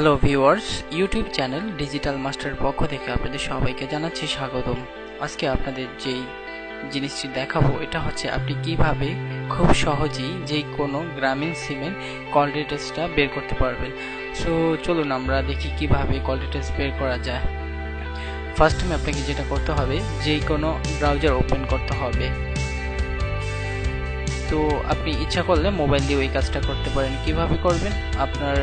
Hello viewers YouTube channel digital master পক্ষ থেকে আপনাদের সবাইকে জানাচ্ছি স্বাগতম। আজকে আপনাদের যেই জিনিসটি দেখাবো, এটা হচ্ছে আপনি কীভাবে খুব সহজেই যে কোনো গ্রামীণ সিমের কল ডিটেলসটা বের করতে পারবেন। সো চলুন আমরা দেখি কীভাবে কল ডিটেলস বের করা যায়। ফার্স্ট টাইম আপনাকে যেটা করতে হবে যে কোনো ব্রাউজার ওপেন করতে হবে। তো আপনি ইচ্ছা করলে মোবাইল দিয়ে ওই কাজটা করতে পারেন। কীভাবে করবেন? আপনার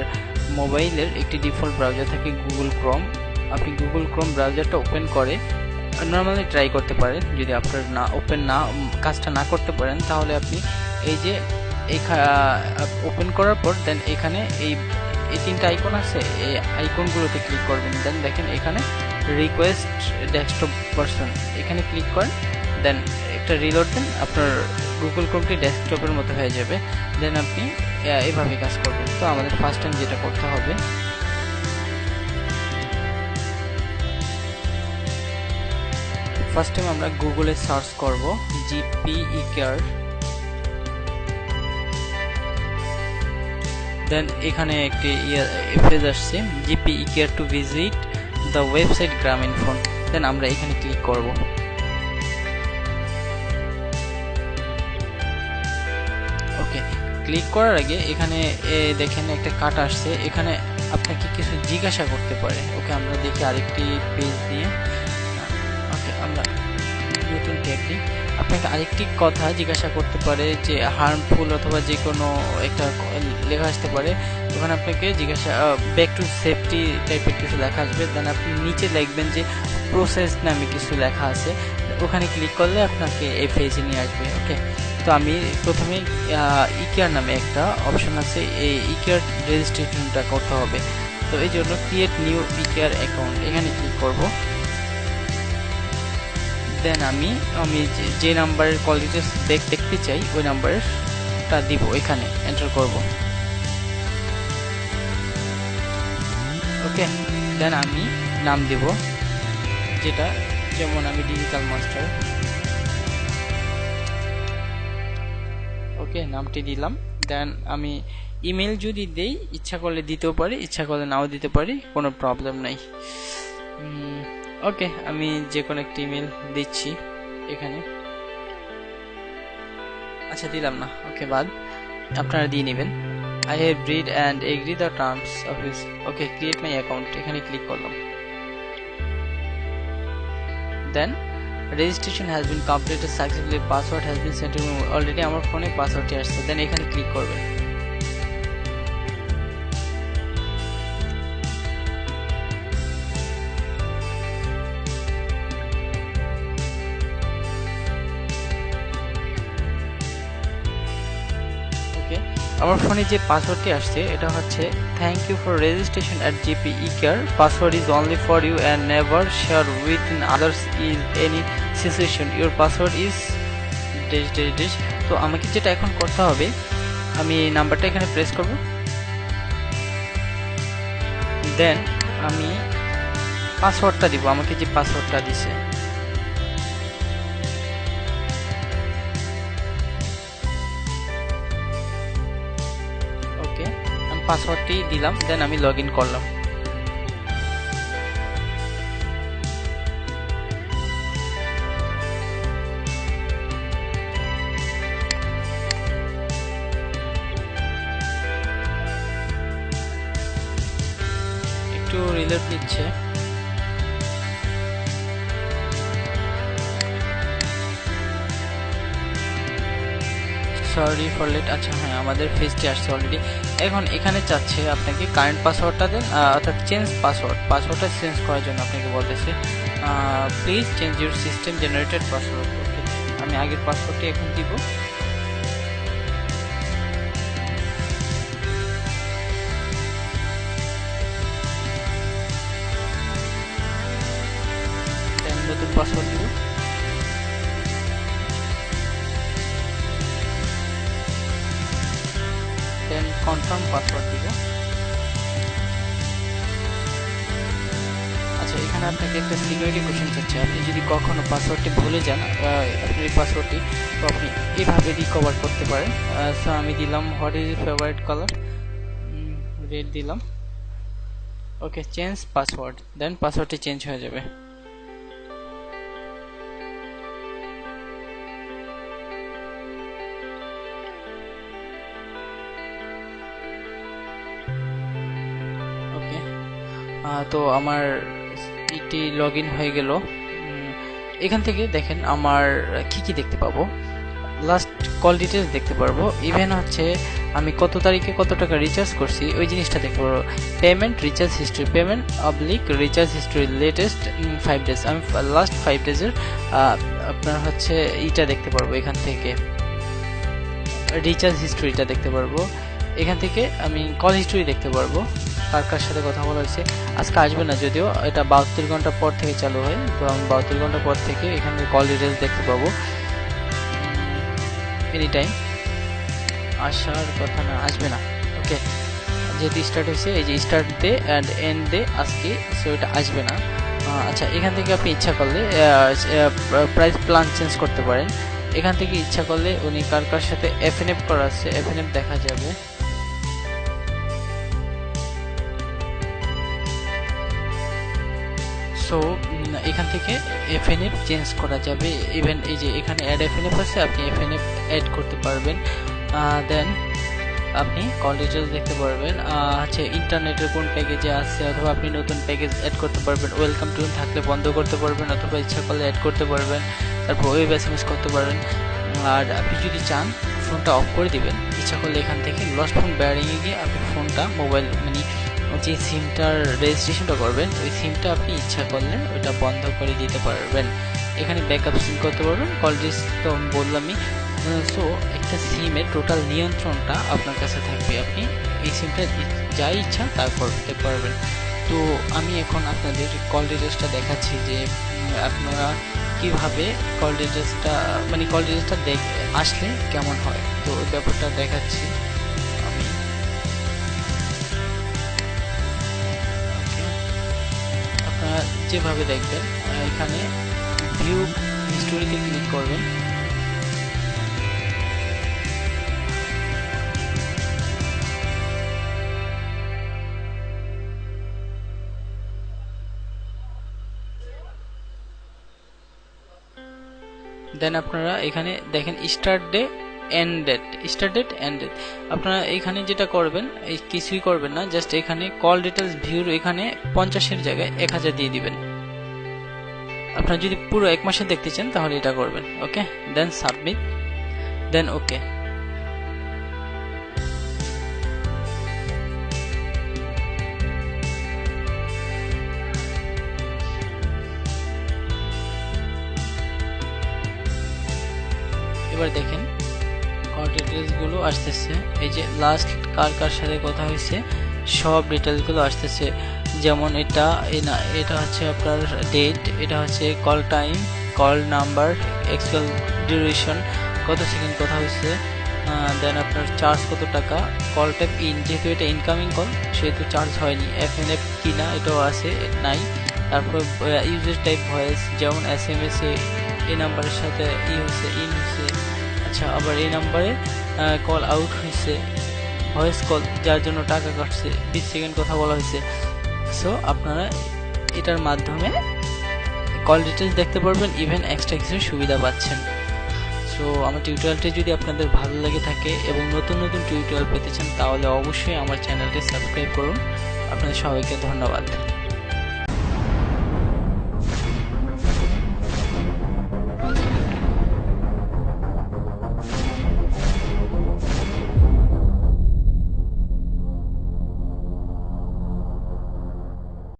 মোবাইলের একটি ডিফল্ট ব্রাউজার থাকে গুগল ক্রোম। আপনি গুগল ক্রোম ব্রাউজারটা ওপেন করে নর্মালি ট্রাই করতে পারেন। যদি আপনার না ওপেন না কাজটা না করতে পারেন, তাহলে আপনি এই যে ওপেন করার পর দেন এখানে এই এই তিনটা আইকন আছে, এই আইকনগুলোতে ক্লিক করবেন। দেন দেখেন এখানে রিকোয়েস্ট ডেস্কটপ ভার্সন এখানে ক্লিক করেন। দেন একটা রিলোড দেন, আপনার গুগল ক্রোমটি ডেস্কটপের মতো হয়ে যাবে। দেন আপনি এভাবে কাজ করবেন তো আমাদের ফার্স্ট টাইম যেটা করতে হবে। ফার্স্ট টাইম আমরা গুগলে সার্চ করব জিপিই কেয়ার দেন এখানে একটি পেজ আসছে GPe care to visit the website Grameenphone then আমরা এখানে ক্লিক করব। ক্লিক করার আগে এখানে দেখেন একটা কাট আসছে। এখানে আপনাকে কিছু জিজ্ঞাসা করতে পারে। ওকে, আমরা দেখি আরেকটি পেজ দিয়ে ওকে, আমরা নতুন ট্যাগ দিই আপনাকে আরেকটি কথা জিজ্ঞাসা করতে পারে যে হার্মফুল অথবা যে কোনো একটা লেখা আসতে পারে। ওখানে আপনাকে জিজ্ঞাসা ব্যাক টু সেফটি টাইপের কিছু লেখা আসবে। দেন আপনি নিচে লিখবেন যে প্রসেস নামে কিছু লেখা আছে। ওখানে ক্লিক করলে আপনাকে এই পেজে নিয়ে আসবে ওকে তো আমি প্রথমে ইকেয়ার নামে একটা অপশন আছে, এই ইকেয়ার রেজিস্ট্রেশনটা করতে হবে। তো এই জন্য ক্রিয়েট নিউ ইকেয়ার অ্যাকাউন্ট এখানে ক্লিক করব। দেন আমি আমি যে- নাম্বারের কল ডিটেলস দেখতে চাই, ওই নাম্বারটা দিব এখানে এন্টার করব। ওকে দেন আমি নাম দিব, যেটা যেমন আমি ডিজিটাল মাস্টার ওকে নামটি দিলাম। দেন আমি ইমেল যদি দেই, ইচ্ছা করলে দিতেও পারি, ইচ্ছা করলে নাও দিতে পারি, কোনো প্রবলেম নাই। ওকে আমি যে কোনো একটি ইমেল দিচ্ছি এখানে। আচ্ছা দিলাম না। ওকে বাদ। আপনারা দিয়ে নেবেন। I have read and agree the terms of okay create my account এখানে ক্লিক করলাম। Then. Registration has been completed successfully password has been sent already আমার ফোনে পাসওয়ার্ডটি আসছে। দেন এখানে ক্লিক করবেন। আমার ফোনে যে পাসওয়ার্ডটি আসছে, এটা হচ্ছে thank you for registration at GP e care password is only for you and never share with in others is any situation your password is dash dash dash তো আমাকে যেটা এখন করতে হবে, আমি নাম্বারটা এখানে প্রেস করব। দেন আমি পাসওয়ার্ডটা দিব, আমাকে যে পাসওয়ার্ডটা দিছে। পাসওয়ার্ডটি দিলাম দেন আমি লগ করলাম। একটু রিলেট নিচ্ছে। সরি ফর লেট আচ্ছা হ্যাঁ আমাদের ফেসটি আসছে অলরেডি এখন এখানে চাচ্ছে আপনাকে কারেন্ট পাসওয়ার্ডটা দেন অর্থাৎ চেঞ্জ পাসওয়ার্ড পাসওয়ার্ডটা চেঞ্জ করার জন্য আপনাকে বলতেছে please change your system generated password okay আমি আগের পাসওয়ার্ডটি এখন দিব। নতুন পাসওয়ার্ড দিব। পাসওয়ার্ড দিব আচ্ছা এখানে আপনাকে একটা সিকিউরিটি কোশ্চেন চাচ্ছে আপনি যদি কখনো পাসওয়ার্ডটি ভুলে যান আপনার পাসওয়ার্ডটি তো আপনি এভাবে রিকভার করতে পারেন। সো আমি দিলাম what is favourite colour red দিলাম। ওকে চেঞ্জ পাসওয়ার্ড দেন পাসওয়ার্ডটি চেঞ্জ হয়ে যাবে। তো আমার এটি লগ হয়ে গেল। এখান থেকে দেখেন আমার কি কি দেখতে পাবো। লাস্ট কল ডিটেলস দেখতে পারব। ইভেন হচ্ছে আমি কত তারিখে কত টাকা রিচার্জ করছি, ওই জিনিসটা দেখতে পারব। Payment recharge history payment oblique recharge history latest five days আমি লাস্ট ফাইভ ডেজের আপনার হচ্ছে ইটা দেখতে পারব এখান থেকে। রিচার্জ হিস্ট্রিটা দেখতে পারব। এখান থেকে আমি কল হিস্ট্রি দেখতে পারব। কার কার সাথে কথা বলা হয়েছে। আজকে আসবে না যদিও, এটা বাহাত্তর ঘণ্টা পর থেকে চালু হয় আমি বাহাত্তর ঘণ্টা পর থেকে এখানে কল ডিটেলস দেখতে পাবো। এনি টাইম আসার কথা না, আসবে না। ওকে যেহেতু স্টার্ট হয়েছে, এই যে start day and end day আজকে সো এটা আসবে না। আচ্ছা এখান থেকে আপনি ইচ্ছা করলে প্রাইস প্ল্যান চেঞ্জ করতে পারেন। এখান থেকে ইচ্ছা করলে উনি কার কার সাথে এফএনএফ করা আছে এফএনএফ দেখা যাবে। সো এখান থেকে এফএনএফ চেঞ্জ করা যাবে। ইভেন এই যে এখানে অ্যাড এফএনএফ আছে, আপনি এফএনএফ অ্যাড করতে পারবেন। দেন আপনি কল ডিটেলস দেখতে পারবেন। হচ্ছে ইন্টারনেটের কোন প্যাকেজে আছে, অথবা আপনি নতুন প্যাকেজ অ্যাড করতে পারবেন। ওয়েলকাম টু থাকলে বন্ধ করতে পারবেন, অথবা ইচ্ছা করলে অ্যাড করতে পারবেন। তারপর ওয়েব এস এম এস করতে পারবেন আর আপনি যদি চান ফোনটা অফ করে দিবেন। ইচ্ছা করলে এখান থেকে লস্ট ফোন ব্যারিংয়ে গিয়ে আপনি ফোনটা মোবাইল মানে যে সিমটার রেজিস্ট্রেশনটা করবেন, ওই সিমটা আপনি ইচ্ছা করলে ওটা বন্ধ করে দিতে পারবেন। এখানে ব্যাকআপ সিম করতে পারবেন, কল ডিস তো বললামই সো একটা সিমের টোটাল নিয়ন্ত্রণটা আপনার কাছে থাকবে। আপনি এই সিমটা যা ইচ্ছা তা করতে পারবেন। তো আমি এখন আপনাদের কল ডিটেলসটা দেখাচ্ছি যে আপনারা কীভাবে কল ডিটেলসটা মানে কল ডিটেলসটা দেখ, আসলে কেমন হয়। তো ব্যাপারটা দেখাচ্ছি। যেভাবে দেখবেন এখানে ভিউ হিস্টোরিতে ক্লিক করবেন। দেন আপনারা এখানে দেখেন start day end date start date end date আপনারা এখানে যেটা করবেন, এই কিছুই করবেন না জাস্ট এখানে কল ডিটেলস ভিউর এখানে পঞ্চাশের জায়গায় এক হাজার দিয়ে দিবেন। আপনারা যদি পুরো এক মাসে দেখতে চান, তাহলে এটা করবেন ওকে দেন সাবমিট দেন ওকে এবার দেখেন কল ডিটেলসগুলো আসতেছে। এই যে লাস্ট কার কার সাথে কথা হয়েছে, সব ডিটেলসগুলো আসতেছে। যেমন এটা এটা হচ্ছে আপনার ডেট এটা হচ্ছে call time call number Excel duration কত সেকেন্ড কথা হয়েছে। দেন আপনার চার্জ কত টাকা। কল টাইপ ইন যেহেতু এটা ইনকামিং কল সেহেতু চার্জ হয়নি। এফ এন এফ কিনা, এটাও আছে, নাই। তারপর ইউজের টাইপ ভয়েস যেমন এস এম এস এ নাম্বারের সাথে ই হয়েছে ইন হয়েছে আচ্ছা আবার এই নাম্বারে কল আউট হয়েছে। ভয়েস কল যার জন্য টাকা কাটছে। বিশ সেকেন্ড কথা বলা হয়েছে। সো আপনারা এটার মাধ্যমে কল ডিটেলস দেখতে পারবেন ইভেন এক্সট্রা কিছু সুবিধা পাচ্ছেন। সো আমার টিউটোরিয়ালটি যদি আপনাদের ভালো লেগে থাকে এবং নতুন নতুন টিউটোরিয়াল পেতে চান, তাহলে অবশ্যই আমার চ্যানেলটি সাবস্ক্রাইব করুন। আপনাদের সবাইকে ধন্যবাদ।